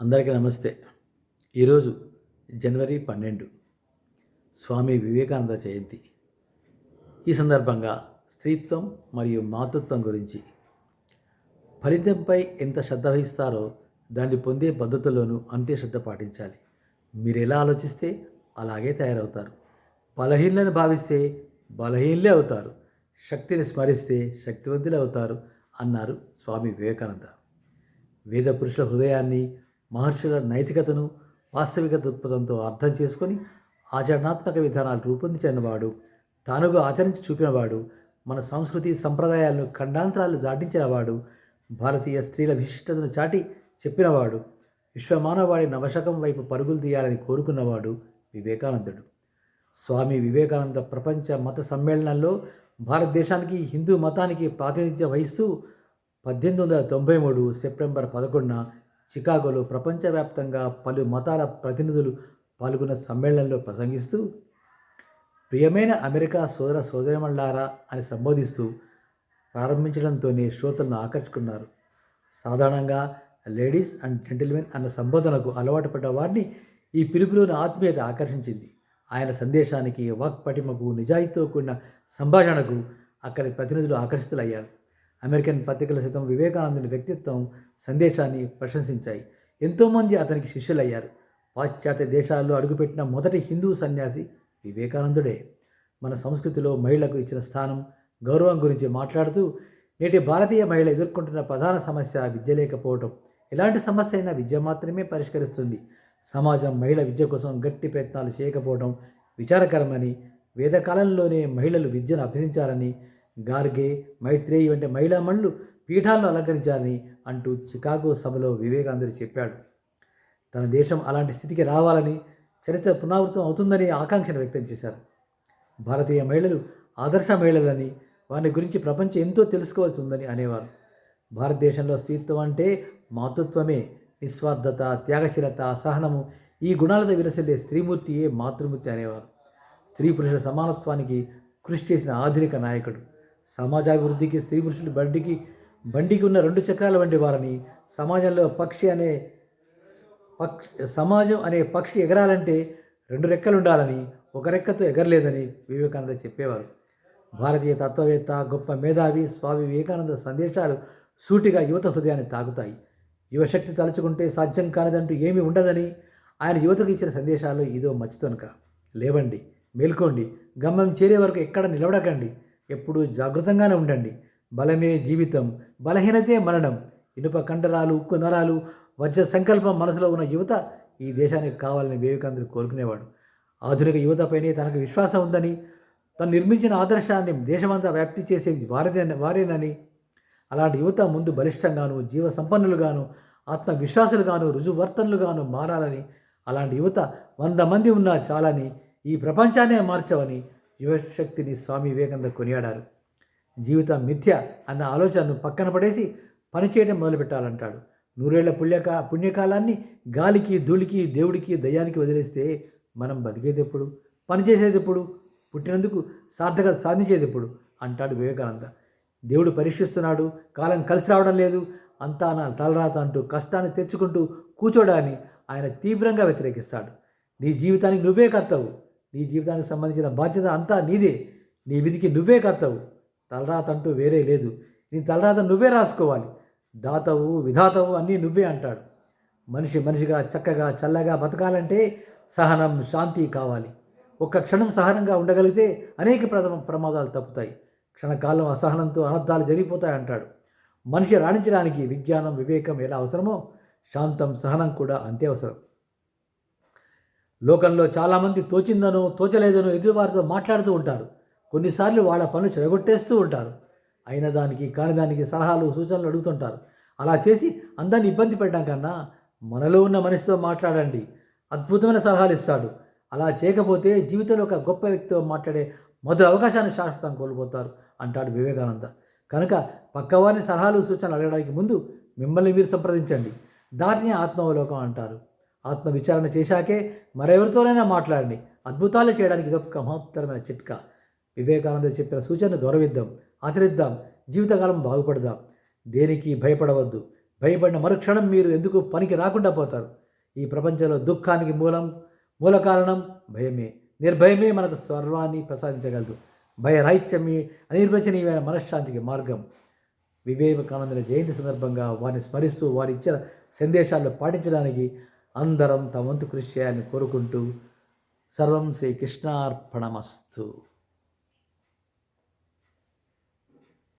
అందరికీ నమస్తే. ఈరోజు జనవరి పన్నెండు. స్వామి వివేకానంద జయంతి. ఈ సందర్భంగా స్త్రీత్వం మరియు మాతృత్వం గురించి ఫలితంపై ఎంత శ్రద్ధ వహిస్తారో దాన్ని పొందే పద్ధతుల్లోనూ అంతే శ్రద్ధ పాటించాలి. మీరు ఎలా ఆలోచిస్తే అలాగే తయారవుతారు. బలహీనలను భావిస్తే బలహీనలే అవుతారు. శక్తిని స్మరిస్తే శక్తివంతులే అవుతారు అన్నారు స్వామి వివేకానంద. వేద పురుషుల హృదయాన్ని మహర్షుల నైతికతను వాస్తవిక దృక్పథంతో అర్థం చేసుకొని ఆచరణాత్మక విధానాలు రూపొందించినవాడు తానుగా ఆచరించి చూపినవాడు మన సంస్కృతి సంప్రదాయాలను ఖండాంతరాలు దాటించినవాడు భారతీయ స్త్రీల విశిష్టతను చాటి చెప్పినవాడు విశ్వమానవాడి నవశకం వైపు పరుగులు తీయాలని కోరుకున్నవాడు వివేకానందుడు. స్వామి వివేకానంద ప్రపంచ మత సమ్మేళనంలో భారతదేశానికి హిందూ మతానికి ప్రాతినిధ్యం వహిస్తూ పద్దెనిమిది వందల తొంభై మూడు సెప్టెంబర్ పదకొండున చికాగోలో ప్రపంచవ్యాప్తంగా పలు మతాల ప్రతినిధులు పాల్గొన్న సమ్మేళనంలో ప్రసంగిస్తూ ప్రియమైన అమెరికా సోదర సోదరిమణులారా అని సంబోధిస్తూ ప్రారంభించడంతోనే శ్రోతలను ఆకర్షుకున్నారు. సాధారణంగా లేడీస్ అండ్ జెంటిల్మెన్ అన్న సంబోధనకు అలవాటు పడ్డ వారిని ఈ పిలుపులోని ఆత్మీయత ఆకర్షించింది. ఆయన సందేశానికి వాక్పటిమకు నిజాయితీతో కూడిన సంభాషణకు అక్కడి ప్రతినిధులు ఆకర్షితులయ్యారు. అమెరికన్ పత్రికల సైతం వివేకానందుని వ్యక్తిత్వం సందేశాన్ని ప్రశంసించాయి. ఎంతోమంది అతనికి శిష్యులయ్యారు. పాశ్చాత్య దేశాల్లో అడుగుపెట్టిన మొదటి హిందూ సన్యాసి వివేకానందుడే. మన సంస్కృతిలో మహిళలకు ఇచ్చిన స్థానం గౌరవం గురించి మాట్లాడుతూ నేటి భారతీయ మహిళ ఎదుర్కొంటున్న ప్రధాన సమస్య విద్య లేకపోవడం ఎలాంటి సమస్య అయినా విద్య మాత్రమే పరిష్కరిస్తుంది. సమాజం మహిళ విద్య కోసం గట్టి ప్రయత్నాలు చేయకపోవడం విచారకరమని వేదకాలంలోనే మహిళలు విద్యను అభ్యసించాలని గార్గే మైత్రేయి వంటి మహిళా మణులు పీఠాలను అలంకరించారని అంటూ చికాగో సభలో వివేకానందుడు చెప్పాడు. తన దేశం అలాంటి స్థితికి రావాలని చరిత్ర పునరావృతం అవుతుందని ఆకాంక్షను వ్యక్తం చేశారు. భారతీయ మహిళలు ఆదర్శ మహిళలని వారి గురించి ప్రపంచం ఎంతో తెలుసుకోవాల్సి ఉందని అనేవారు. భారతదేశంలో స్త్రీత్వం అంటే మాతృత్వమే. నిస్వార్థత త్యాగశీలత సహనము ఈ గుణాలతో విరసిల్లే స్త్రీమూర్తియే మాతృమూర్తి అనేవారు. స్త్రీ పురుషుల సమానత్వానికి కృషి చేసిన ఆధునిక నాయకుడు. సమాజాభివృద్ధికి స్త్రీ పురుషులు బండికి బండికి ఉన్న రెండు చక్రాల వంటి వారని సమాజంలో పక్షి అనే పక్షి సమాజం అనే పక్షి ఎగరాలంటే రెండు రెక్కలు ఉండాలని ఒక రెక్కతో ఎగరలేదని వివేకానంద చెప్పేవారు. భారతీయ తత్వవేత్త గొప్ప మేధావి స్వామి వివేకానంద సందేశాలు సూటిగా యువత హృదయాన్ని తాకుతాయి. యువశక్తి తలుచుకుంటే సాధ్యం కానిదంటూ ఏమీ ఉండదని ఆయన యువతకు ఇచ్చిన సందేశాల్లో ఇదో మచ్చుతోనక. లేవండి మేల్కోండి గమ్యం చేరే వరకు ఎక్కడ నిలబడకండి. ఎప్పుడూ జాగృతంగానే ఉండండి. బలమే జీవితం బలహీనతే మరణం. ఇనుప కండరాలు ఉక్కు నరాలు వజ్ర సంకల్పం మనసులో ఉన్న యువత ఈ దేశానికి కావాలని వివేకానందుడు కోరుకునేవాడు. ఆధునిక యువతపైనే తనకు విశ్వాసం ఉందని తను నిర్మించిన ఆదర్శాన్ని దేశమంతా వ్యాప్తి చేసేది వారిదే వారేనని. అలాంటి యువత ముందు బలిష్టంగాను జీవ సంపన్నులుగాను ఆత్మవిశ్వాసులుగాను రుజువర్తనులుగాను మారాలని అలాంటి యువత వంద మంది ఉన్నా చాలని ఈ ప్రపంచాన్నే మార్చవని యువశక్తిని స్వామి వివేకానంద కొనియాడారు. జీవితం మిథ్య అన్న ఆలోచనను పక్కన పడేసి పనిచేయడం మొదలుపెట్టాలంటాడు. నూరేళ్ళ పుణ్యకా పుణ్యకాలాన్ని గాలికి ధూళికి దేవుడికి దయ్యానికి వదిలేస్తే మనం బతికేది ఎప్పుడు? పనిచేసేది ఎప్పుడు? పుట్టినందుకు సార్థకత సాధించేది ఎప్పుడు? అంటాడు వివేకానంద. దేవుడు పరీక్షిస్తున్నాడు కాలం కలిసి రావడం లేదు అంతా నా తలరాత అంటూ కష్టాన్ని తెచ్చుకుంటూ కూర్చోడాన్ని ఆయన తీవ్రంగా వ్యతిరేకిస్తాడు. నీ జీవితానికి నువ్వే కర్తవు. నీ జీవితానికి సంబంధించిన బాధ్యత అంతా నీదే. నీ విధికి నువ్వే కర్తవు. తలరాత అంటూ వేరే లేదు. నీ తలరాత నువ్వే రాసుకోవాలి. దాతవు విధాతవు అన్నీ నువ్వే అంటాడు. మనిషి మనిషిగా చక్కగా చల్లగా బతకాలంటే సహనం శాంతి కావాలి. ఒక్క క్షణం సహనంగా ఉండగలిగితే అనేక ప్రథమ ప్రమాదాలు తప్పుతాయి. క్షణకాలం అసహనంతో అనర్థాలు జరిగిపోతాయి అంటాడు. మనిషి రాణించడానికి విజ్ఞానం వివేకం ఎలా అవసరమో శాంతం సహనం కూడా అంతే అవసరం. లోకంలో చాలామంది తోచిందనో తోచలేదనో ఎదురువారితో మాట్లాడుతూ ఉంటారు. కొన్నిసార్లు వాళ్ళ పనులు చెడగొట్టేస్తూ ఉంటారు. అయిన దానికి కాని దానికి సలహాలు సూచనలు అడుగుతుంటారు. అలా చేసి అందరిని ఇబ్బంది పెట్టడం కన్నా మనలో ఉన్న మనిషితో మాట్లాడండి. అద్భుతమైన సలహాలు ఇస్తాడు. అలా చేయకపోతే జీవితంలో ఒక గొప్ప వ్యక్తితో మాట్లాడే మొదటి అవకాశాన్ని శాశ్వతం కోల్పోతారు అంటాడు వివేకానంద. కనుక పక్కవారిని సలహాలు సూచనలు అడగడానికి ముందు మిమ్మల్ని మీరు సంప్రదించండి. దాటిని ఆత్మావలోకం అంటారు. ఆత్మ విచారణ చేశాకే మరెవరితోనైనా మాట్లాడండి. అద్భుతాలు చేయడానికి ఇదొక మహత్తరమైన చిట్కా. వివేకానంద చెప్పిన సూచనను గౌరవిద్దాం ఆచరిద్దాం జీవితకాలం బాగుపడదాం. దేనికి భయపడవద్దు. భయపడిన మరుక్షణం మీరు ఎందుకు పనికి రాకుండా పోతారు? ఈ ప్రపంచంలో దుఃఖానికి మూలం మూల కారణం భయమే. నిర్భయమే మనకు సర్వాన్ని ప్రసాదించగలదు. భయరాహిత్యమే అనిర్వచనీయమైన మనశ్శాంతికి మార్గం. వివేకానందుల జయంతి సందర్భంగా వారిని స్మరిస్తూ వారి ఇచ్చిన సందేశాలను పాటించడానికి అందరం తమంతు కృషి చేయాలని కోరుకుంటూ సర్వం శ్రీకృష్ణార్పణమస్తు